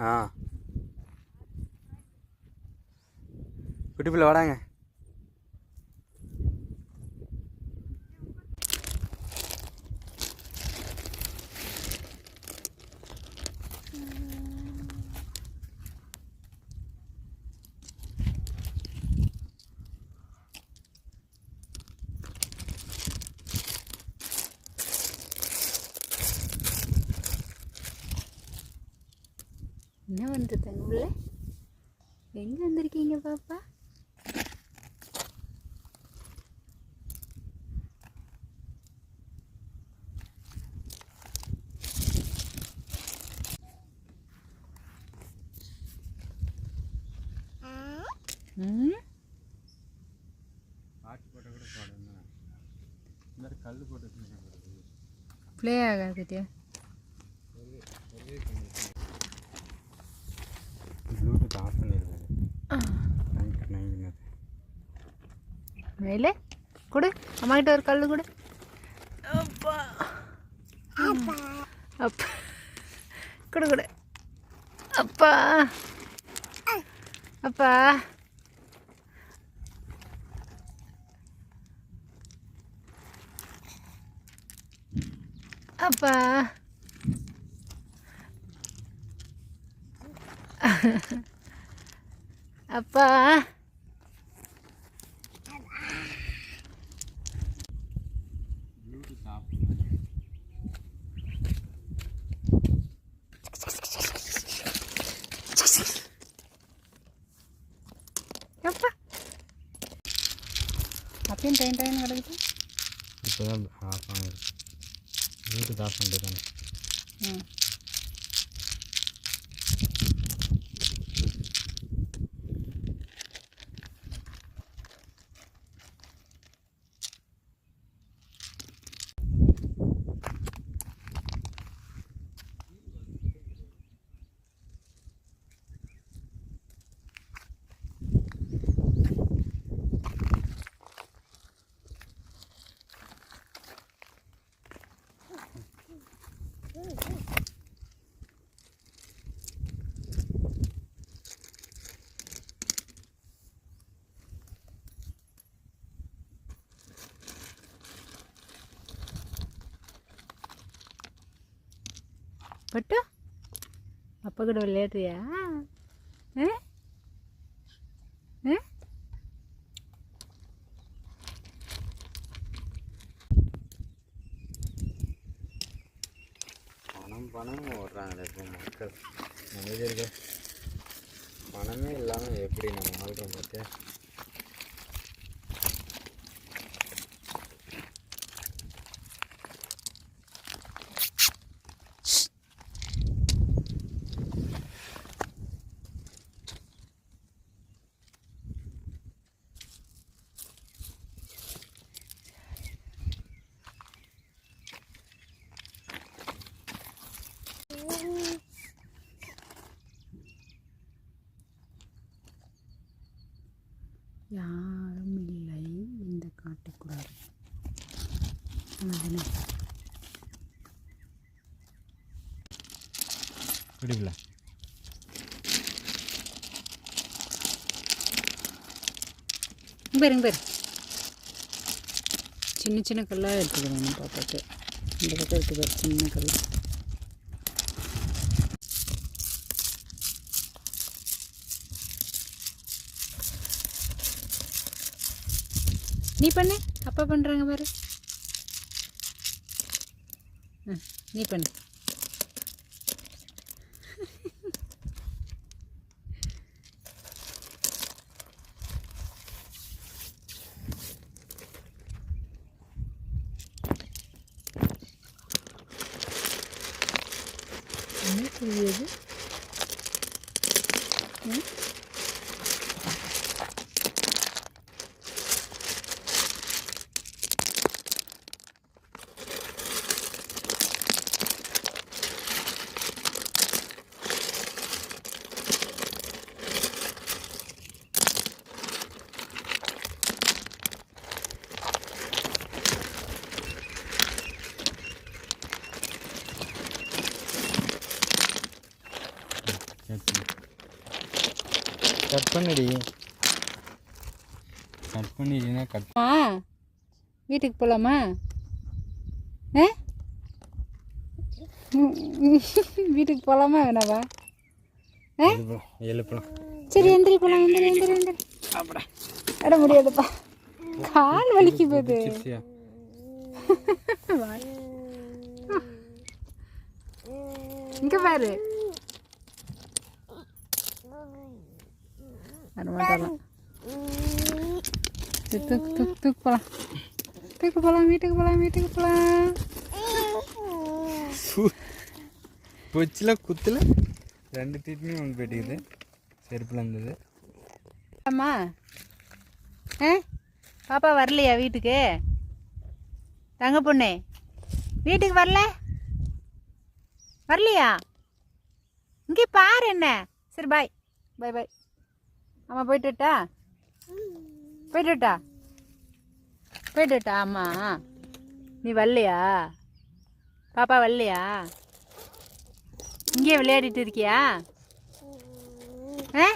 ஆ. குட்டி பிள்ளை வாடாங்க. என்ன பண்ணுறதுங்க உள்ள எங்கே வந்திருக்கீங்க பாப்பா? ம்? பாட்டு போட்ட கூட பாடுங்க இந்த மாதிரி கல் போட்டு ப்ளே ஆகாதுட்டியா ப்ளூடூத் ஆஃப் பண்ணிடுவேன் நைட் மேலே கொடு. அம்மா கிட்ட ஒரு கல் கொடு. அப்பா. அப்பா. கொடு கொடு. அப்பா. அப்பா. அப்பா. அப்பா. பட்டு அப்பா கூட விளையாடுறியா ஆ? யாரும் இல்லை இந்த காட்டுக்குள்ளார. அதுதானே பிடிக்கல இங்க பாரு சின்ன சின்ன கல்லாக எடுத்துக்கிறேன் பாப்பாக்கு இந்த பக்கம் இருக்கு பாரு சின்ன கல் நீ பண்ணு. அப்பா பண்ணுறாங்க பாரு. ம், நீ பண்ணு. கட் பண்ணுடி. கட் பண்ணிடுனா கட் ஆ வீட்டுக்கு போகலாமா ம், வீட்டுக்கு போகலாமா வேணாவா எழுப்பலாம் எழுப்பலாம் சரி எந்திரி போகலாம் எந்திரி எந்திரி எந்திரி. அப்படா வர முடியாதுப்பா. கால் வலிக்கு போகுது. இங்க பாரு. வரமாட்டாலாம் தூக்கு தூக்கு தூக்கு போகலாம் தூக்கு போகலாம் வீட்டுக்கு போகலாம் வீட்டுக்கு போகலாம் பொச்சில் குத்துல ரெண்டு தீட்டுமே ஒன்று போயிட்டுக்குது செருப்பில் இருந்தது. அம்மா. ஆ பாப்பா வரலையா வீட்டுக்கு? தங்க பொண்ணு வீட்டுக்கு வரல? வரலையா? இங்கே பாரு என்ன. சரி பாய் பாய் பாய் அம்மா போயிட்டுட்டா? போயிட்டுட்டா? போயிட்டுட்டா அம்மா? நீ வரலையா? பாப்பா வரலையா? இங்கேயே விளையாடிட்டு இருக்கியா? ஏ?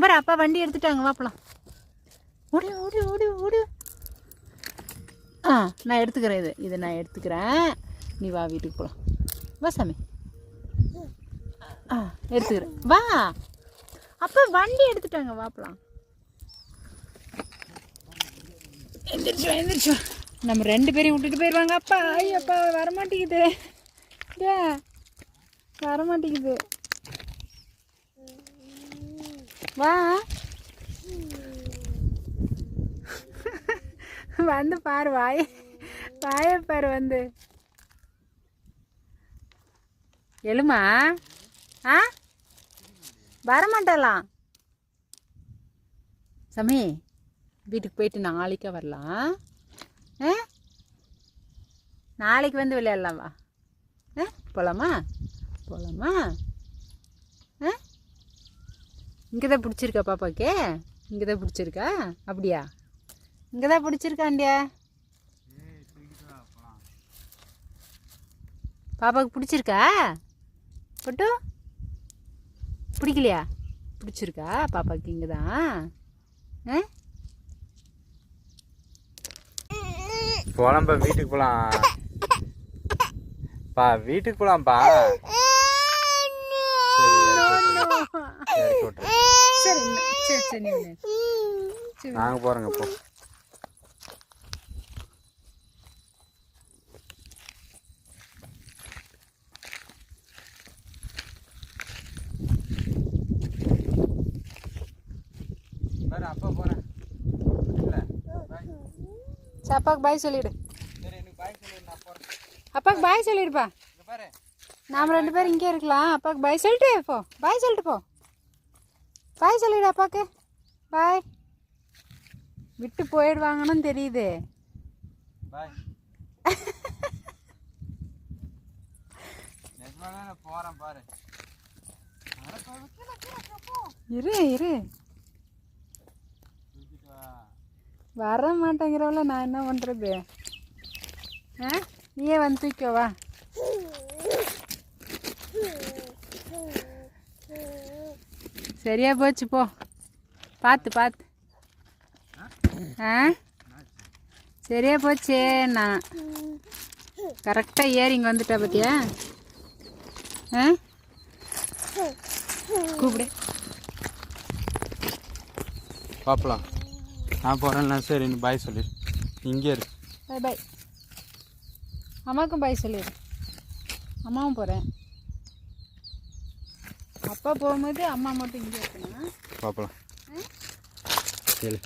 பாரு அப்பா வண்டி எடுத்துட்டாங்க வாப்பலாம் ஓடு ஓடு ஓடு ஓடு. ஆ நான் எடுத்துக்கிறேன் இது. இதை நான் எடுத்துக்கிறேன். நீ வா வீட்டுக்கு போகலாம் வா சாமி. ஆ எடுத்துக்கிறேன். வா. அப்பா வண்டி எடுத்துட்டாங்க வாப்பலாம். எந்திரிச்சோம் எந்திரிச்சோம் நம்ம ரெண்டு பேரையும் விட்டுட்டு போயிடுவாங்க அப்பா ஐயப்பா வரமாட்டேங்குது. ஏ வரமாட்டேங்குது. வா. வந்து பாரு வாய வாய பாரு வந்து. எழுமா ஆ? வரமாட்டலாம் சமி வீட்டுக்கு போயிட்டு நாளைக்கே வரலாம். ஆ? நாளைக்கு வந்து விளையாடலாம் வா. ஆ? போகலாமா போகலாமா ஆ? இங்கே தான் பிடிச்சிருக்கா பாப்பாக்கே இங்கே தான் பிடிச்சிருக்கா? அப்படியா? இங்கே தான் பிடிச்சிருக்காண்டியா பாப்பாவுக்கு பிடிச்சிருக்கா? பட்டு? பிடிக்கலையா? பிடிச்சிருக்கா? பாப்பாவுக்கு இங்கே தான் ஆ? போலாம்ப்பா வீட்டுக்கு போகலாம் பா வீட்டுக்கு போகலாம்ப்பா சரி சரி. சரி நாங்கள் போகிறோங்க போ அப்பா போகிறேன் சரி, அப்பாவுக்கு பாய் சொல்லிடு. சரி எனக்கு பாய் சொல்லி நான் போகிறேன் அப்பாவுக்கு பாய் சொல்லிடுப்பா. நாம் ரெண்டு பேரும் இங்கே இருக்கலாம். அப்பாவுக்கு பாய் சொல்லிட்டு போ. பாய் சொல்லிட்டு போ. பாய் சொல்லிடு அப்பாவுக்கு பாய் விட்டு போயிடுவாங்கன்னு தெரியுது. போகிறேன் பாரு. இரு இரு தூக்கிட்டு வா வர மாட்டேங்கிறவள நான் என்ன பண்ணுறது ஆ? நீயே வந்து தூக்கோ வா. சரியா போச்சு போ. பார்த்து பார்த்து ஆ? சரியா போச்சு நான் கரெக்டாக ஏறி இங்கே வந்துட்டா பார்த்தியா ஆ? கூப்பிடு. பார்ப்பலாம் நான் போகிறேன்னா சரி நீ பாய் சொல்லு. இங்கே இரு. பாய் பாய் அம்மாவுக்கும் பாய் சொல்லிடு அம்மாவும் போகிறேன் அப்பா போகும்போது அம்மா மட்டும் இங்கே இருக்கணும். பார்ப்பலாம் சரி.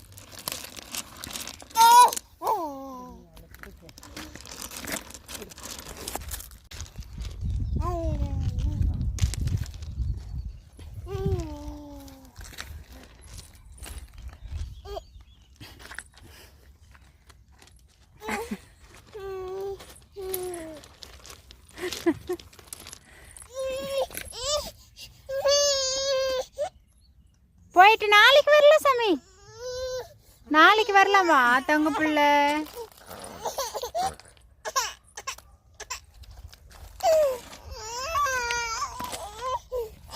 நாளைக்கு வரல சாமி. நாளைக்கு வரலாமா தங்க பிள்ளை.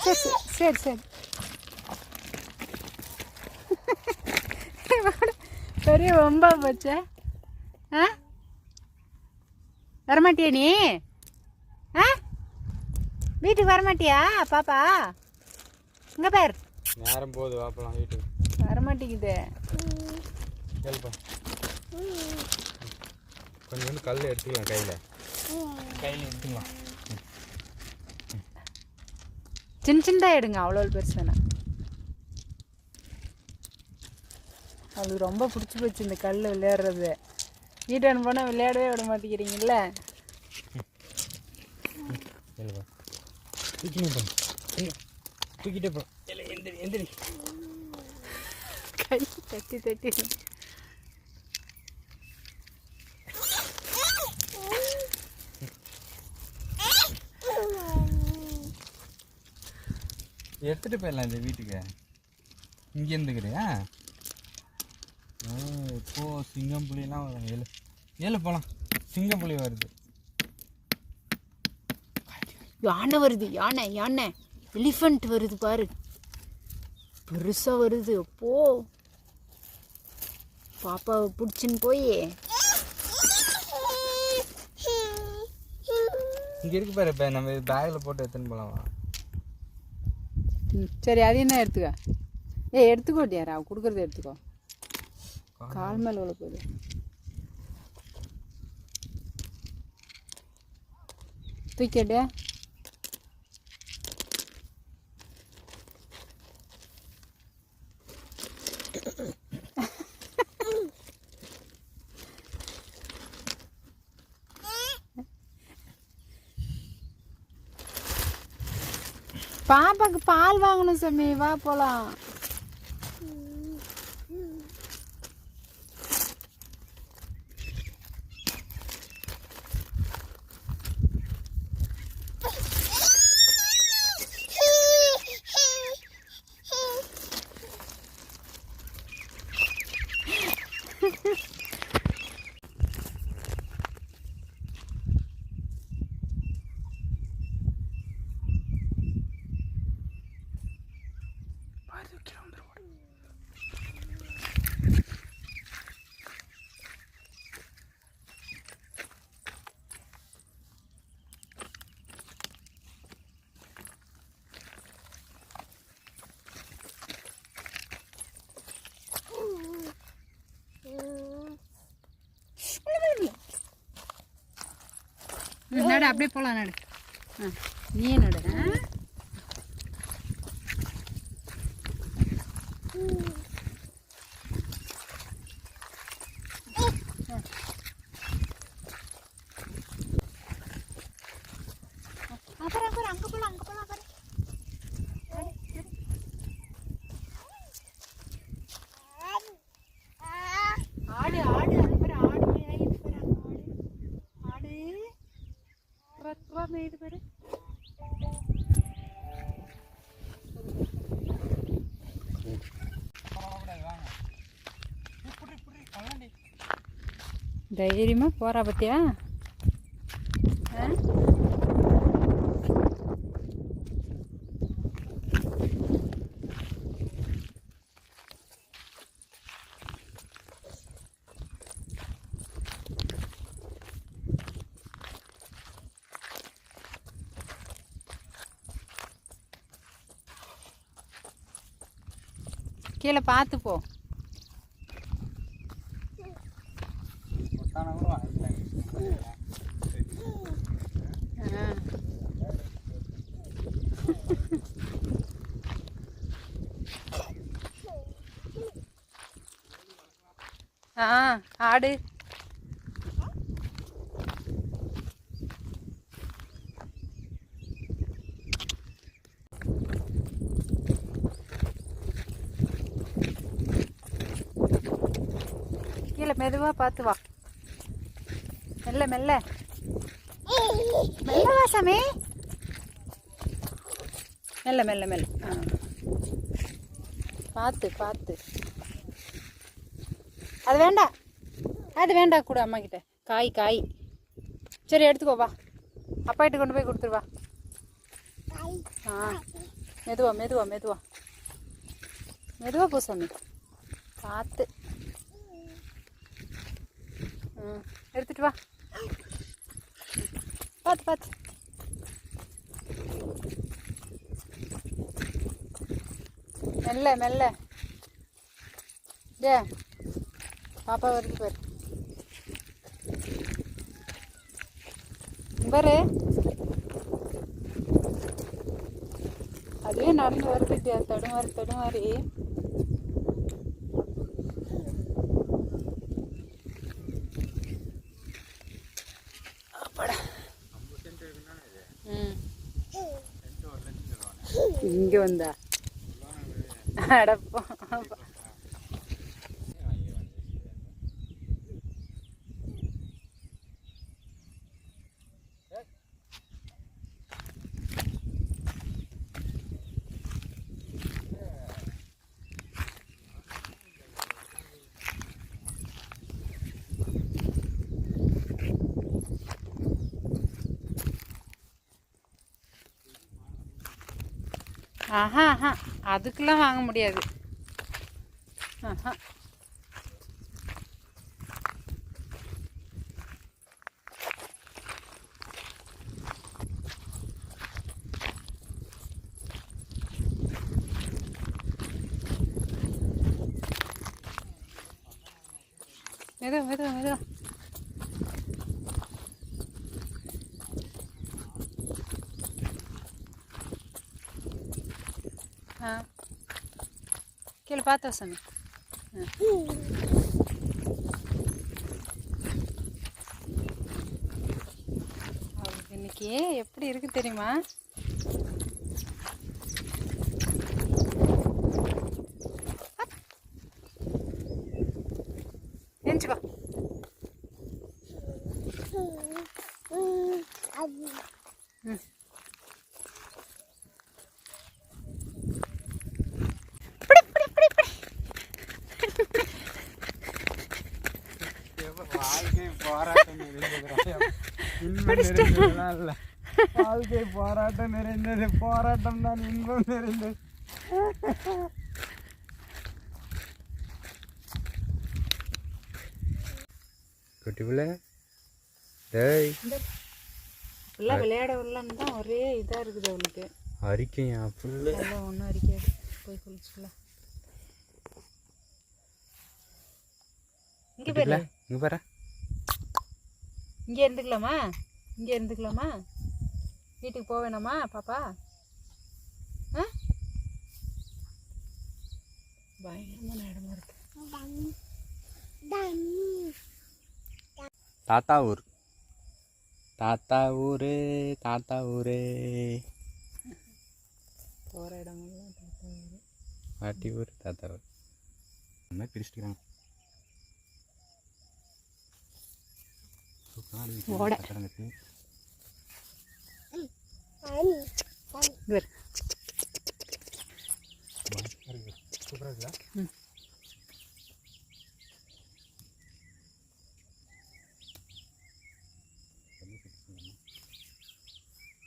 சரி சரி சரி சரி. பெரிய ரொம்ப போச்சே. ஆ? வரமாட்டியா நீ? ஆ? வீட்டுக்கு வரமாட்டியா பாப்பா? இங்கே பேர். நேரம் போகுது வாப்பலாம் வீட்டுக்கு. வரமாட்டேங்குது. கேள்ப்பா. கொஞ்சோண்டு கல் எடுத்துக்கலாம் கையில். கையில் எடுத்துக்கலாம். சின்ன சின்னதாக எடுங்க அவ்வளோ பெருசு வேணாம். அவளுக்கு ரொம்ப பிடிச்சி போச்சு இந்த கல் விளையாடுறது. வீட்டான போனால் விளையாடவே விட மாட்டேங்கிறீங்கல்ல? தூக்கிட்டே போ எந்திரி எந்திரி. கை தட்டி தட்டி. எடுத்துட்டு போயிடலாம் இந்த வீட்டுக்கு. இங்கே இருந்துக்கிறியா? ஓ இப்போ சிங்கம் புலியெல்லாம் வரும் ஏழு ஏழு போகலாம் சிங்கம் புலி வருது. யானை வருது யானை யானை. எலிஃபண்ட் வருது பாரு. பெருசா வருது. அப்போ பாப்பாவை பிடிச்சின்னு போய். இங்கே இருக்கு பாரு இப்போ நம்ம பேக்கில் போட்டு எடுத்துன்னு போகலாம் ம், சரி அதையும் தான் எடுத்துக்க? ஏய் எடுத்துக்கோட்டியாரா அவ கொடுக்குறத எடுத்துக்கோ. கால் மேலே. உள்ள போகுது தூக்கிட்டியா பாப்பாக்கு பால் வாங்கணும் சாமி வா போலாம். நடு அப்படியே போகலாம் நடு. ஆ நீ நடு ஆ அப்புறம் அப்புறம் அங்கே போகலாம் அங்கே போகலாம் அப்புறம் ஆடு ஆடு அது பேர் ஆடு மேய் இது பேர் ஆடு ஆடு ரத்வா மேய்து பேர் தைரியமாக போகிறா பத்தியா ஆ? கீழே பார்த்து போ ஆ. ஆ ஆடு. கீழே மெதுவா பார்த்து வா. மெல்ல மெல்ல. மெல்ல வா சாமி. மெல்ல மெல்ல மெல்ல. ஆ. பார்த்து பார்த்து. அது வேண்டாம். அது வேண்டாம் கூட அம்மா கிட்ட காய் காய். சரி எடுத்துக்கோ வா. கொண்டு போய் கொடுத்துருவா ஆ. மெதுவா மெதுவா மெதுவா. மெதுவா போ சாமி. பார்த்து ம் எடுத்துட்டு வா. பார்த்து பார்த்து மெல்ல மெல்ல. டே பாப்பா வருது பாரு பாரு அதுவே நடந்து வருது தடுமாறு தடுமாறி. தடுமாறி இங்கே வந்தா. அடப்பா. ஆஹா ஆஹா. அதுக்கெல்லாம் வாங்க முடியாது. ஆஹா. மெதுவா மெதுவா மெதுவா ஆ பார்த்தா சாமி. அவளுக்கு இன்னைக்கு எப்படி இருக்கு தெரியுமா எஞ்சுக்கோ ம் வாழ்க்கை போராட்டம் நிறைந்தது இல்லை வாழ்க்கை போராட்டம் நிறைந்தது. போராட்டம் தான் இன்பம் நிறைந்தது. குட்டி பிள்ளை. டேய். ஃபுல்லாக விளையாட விடலான்னு தான் ஒரே இதாக இருக்குது அவளுக்கு அரிக்கையா புல்லு அதெல்லாம் ஒன்றும் அடிக்காது போய் குளிச்சுக்கலாம் இங்கே பேர். இங்கே பாரு. இங்கே இருந்துக்கலாமா? இங்கே இருந்துக்கலாமா? வீட்டுக்கு போக வேணாமா பாப்பா? ஆ? பயங்கரமான இடமா இருக்கு. தாத்தா ஊர். தாத்தா ஊரு தாத்தா ஊரு. போகிற இடமெல்லாம் பார்த்தா வரும். பாட்டி ஊர் தாத்தா ஊர். மாதிரி பிரிச்சுக்கிறாங்க பாரு. சூப்பராக ம்.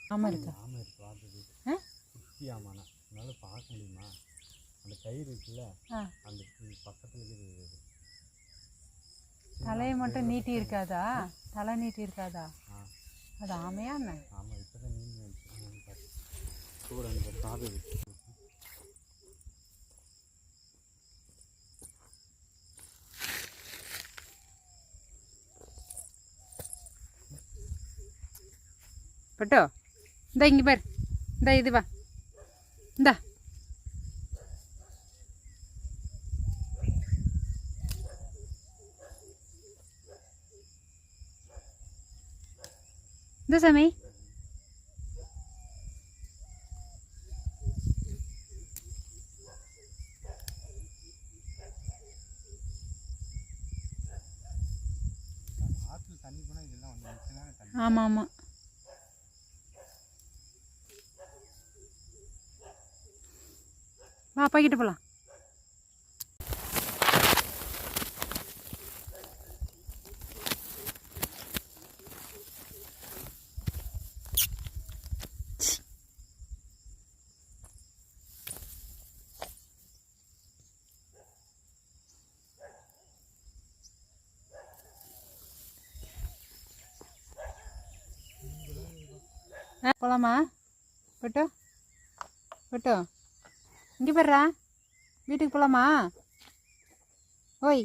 ஆமா இருக்கா? ஆமாம் இருக்கு பார்த்தது ஆ? குட்டி ஆமாண்ணா என்னால் பார்க்க முடியுமா? அந்த கயிறு இருக்குல்ல? அந்த பக்கத்தில் இருக்குது தலையை மட்டும் நீட்டி இருக்காதா? தலை நீட்டி இருக்காதா? அது ஆமையா என்ன? பட்டோ இந்த இங்கே பாரு. இந்த இது வா. இந்தா. இந்த சாமி ஆற்றுல தண்ணி போனால் இதெல்லாம் வந்து மிச்சமான தண்ணி ஆமாம். ஆமாம் வா அப்பா கிட்ட போகலாமா போலாமா பட்டோ இங்கே போடுறா வீட்டுக்கு போகலாமா ஓய்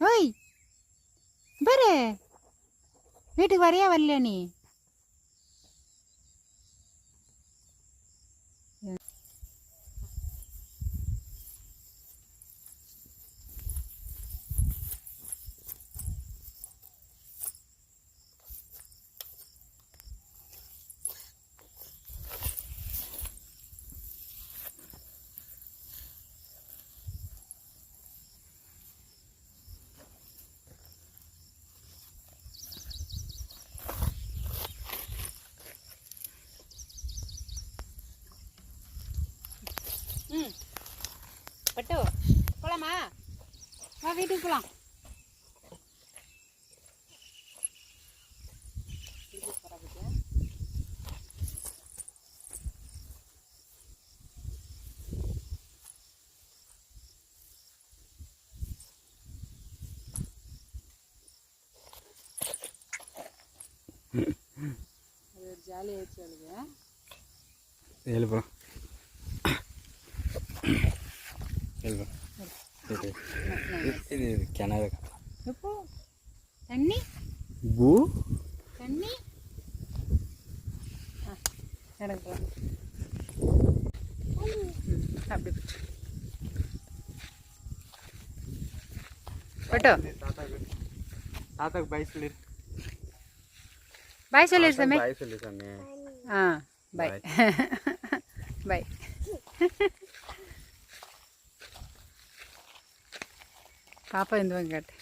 ஓய் பாரு. வீட்டுக்கு வரையா வரலையா நீ ம் பட்டு போலாமா வா வீட்டுக்கு போகலாம் ஜாலியாகிடுச்சு அழுது ஏழு ಚೆನ್ನಾಗಿ ಉಪ್ಪು ತಣ್ಣಿ ಗು ತಣ್ಣಿ அப்படி ஒட்டோ தாத்தாக்கு பாய் சொல்லி பாய் சொல்லி சாமி பாய் சொல்லி சாமி ஆ பாய் பாய் పాప ఎందుకంటే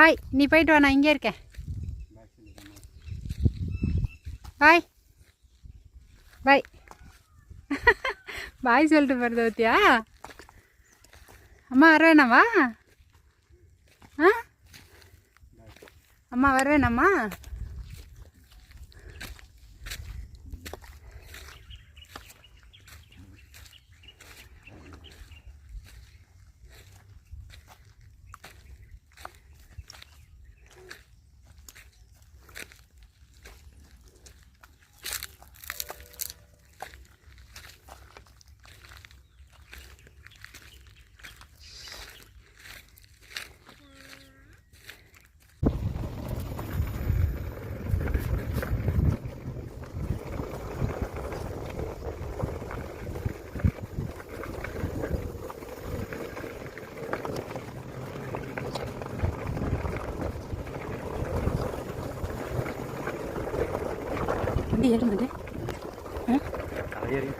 பாய் நீ போயிட்டு வா நான் இங்கே இருக்கேன். பாய். பாய். பாய் சொல்லிட்டு போகிறது பத்தியா? அம்மா வரவேணாமா ஆ? அம்மா வரவேணாமா வண்டி கலையறி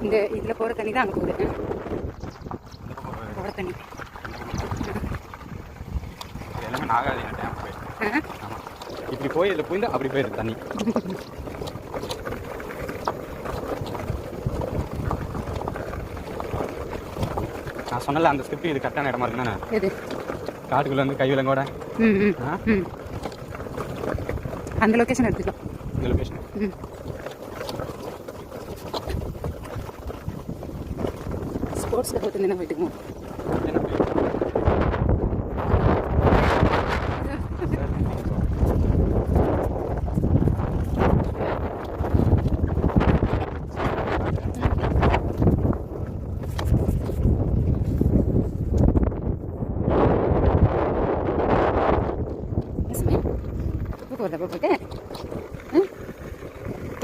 இந்த இதில் போகிற தண்ணி தான் அங்கே போகுது. போகிற தண்ணி. எல்லாமே நாகாதீங்க டேம் போய் ஆ? ஆமாம் இப்படி போய் இதில் போயிருந்து அப்படி போயிடுது தண்ணி. சொன்னல அந்த ஸ்கிரிப்ட் இது கரெக்டான இடமா இருக்குண்ணா இது காட்டுக்குள்ள வந்து கை விலங்கோட அந்த லொகேஷன் எடுத்துக்கலாம். இந்த லொகேஷன் ஸ்போர்ட்ஸ் போட்டு என்ன போயிட்டுக்குமா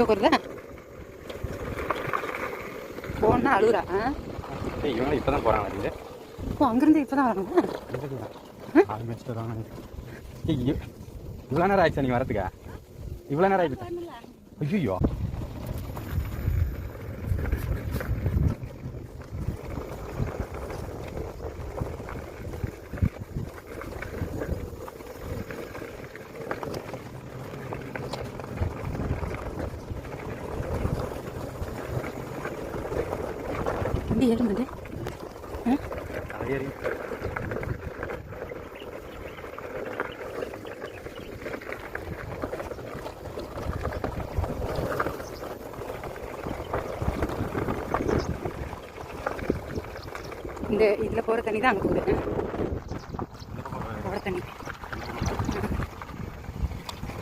தூக்குறதா போனா அழுகுறா. இவங்க இப்போ தான் போகிறாங்க வருது இப்போ அங்கேருந்து இப்போ தான் வரணுமா ஆள் வச்சுட்டு வராங்க. ஏய் இ- இவ்வளோ நேரம் ஆயிடுச்சா நீங்கள் வரதுக்கா இவ்வளோ நேரம் ஆயிடுச்சு? ஐயோ ஏறும்போது தலையறி இந்த இதில் போகிற தண்ணி தான் அங்கே போகுது. போகிற தண்ணி.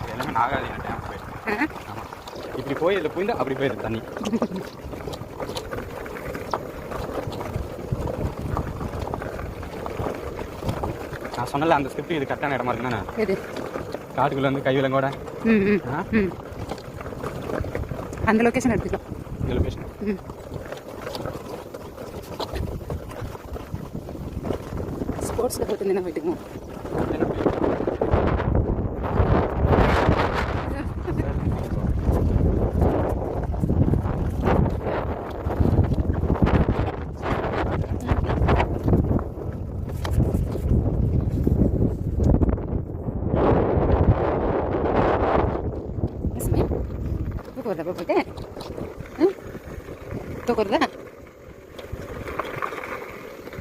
எல்லாமே நாகாதீங்க டேம் போயிருக்கு. இப்படி போய் இதில் போயிட்டு அப்படி போயிடுது தண்ணி. சொன்னல அந்த ஸ்கிரிப்ட் இது கரெக்டான இடமா இருக்குண்ணா எது? காட்டுக்குள்ளே வந்து கை விலங்கோட. அந்த லொக்கேஷன் எடுத்துக்கலாம். இந்த லொக்கேஷன் ம். ஸ்போர்ட்ஸில் போட்டு போயிட்டுக்குவோம். தூக்குறதா போயிட்டு ம் தூக்குறதா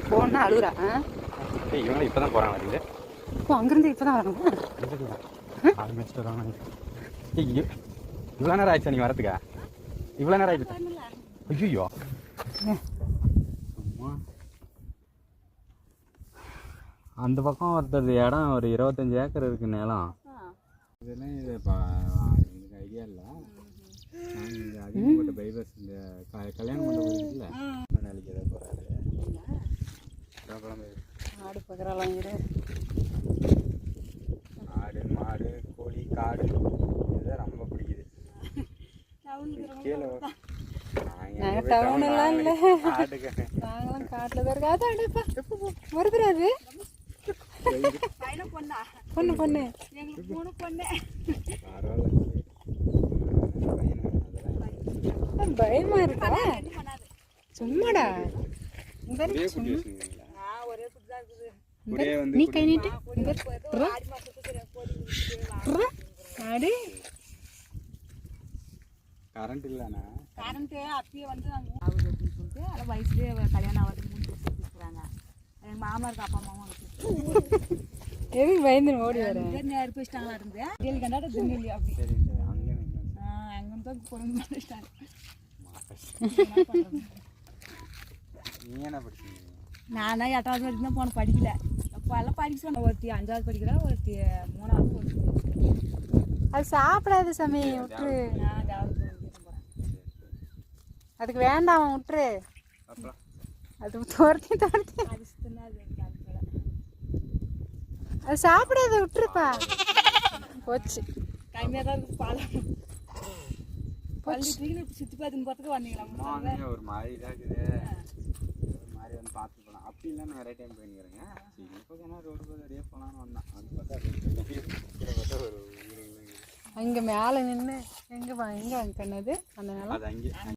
போனா அழுகுறா இவங்க இப்போ தான் போகிறாங்க வருது இப்போ அங்கேருந்து இப்போ தான் வரணுமா ஆள் வச்சுட்டு வராங்க இவ்வளோ நேரம் ஆயிடுச்சா நீங்கள் வரதுக்கா இவ்வளோ நேரம் ஆயிடுச்சு. ஐயோ அந்த பக்கம் ஒருத்தர் இடம் ஒரு இருபத்தஞ்சி ஏக்கர் இருக்கு நிலம். இதெல்லாம் இது ஐடியா இல்லை. இந்த அதிகப்பட்ட பைபர்ஸ் இந்த கல்யாண மண்டபம் இருக்குல்ல? நாளைக்கு போகிறாரு ஆடு பக்கறாலாம் இரு. ஆடு மாடு கோழி காடு இதுதான் ரொம்ப பிடிக்குது. கீழே நாங்க town எல்லாம் இல்ல. நாங்களாம் காட்டில் தான் இருக்கோம். அதான் அடேப்பா. வருதுறாது பொண்ணு? பொண்ணு. பரவாயில்ல. பயமா இருக்கா? சும்மாடா. இந்த ஒரே குட்டி வச்சுருந்தீங்களா ஒரே வந்து நீ கை நீட்டு. ஆடு கரண்ட் இல்லைண்ணா. கரண்ட்டு அப்பயே வந்து நாங்கள் ஆகுது அப்படின்னு சொல்லிட்டு அதில் வயசுலேயே கல்யாணம் ஆகிறது மூணு வருஷம் கொடுக்குறாங்க எங்கள் மாமாருக்கு அப்பா அம்மாவும் எதுக்கு பயந்து ஓடி வரேன் நெருப்பு வச்சிட்டாங்களா இருந்து கேள்வி கண்டாட திண்டிலி அப்படி சரி சரி அங்கே நிற்கலாம் அங்கே தான் பொண்ணு பண்ணிட்டாங்க நீ என்ன படிச்சீங்க நானே எட்டாவது வரைக்கும் தான் போனேன் படிக்கல. அப்போ எல்லாம் படிக்க சொன்னேன் ஒருத்தி அஞ்சாவது படிக்கிறா ஒருத்தி மூணாவது ஒருத்தி அது சாப்பிடாது சாமி விட்டுரு. நான் ஜாவது போகிறேன் அதுக்கு வேண்டாம் விட்டுரு. அது துரத்தி துரத்தி. அது சாப்பிடாது விட்டுருப்பா. போச்சு. டைமே தான் பாலம் பள்ளி தூக்கி சுற்றி பார்த்துன்னு போகிறதுக்கு வந்தீங்களா? ஒரு மாதிரி இருக்குது. ஒரு மாதிரி வந்து பார்த்து போகலாம் அப்படி இல்லை நான் நிறைய டைம் போயிருக்கிறேங்க சரி இப்போ ஏன்னா ரோடு போய் அப்படியே போகலான்னு வந்தேன். அது பார்த்தா ஒரு அங்கே மேலே நின்று எங்கே எங்கே கண்ணது அந்த நிலம்? அது அங்கே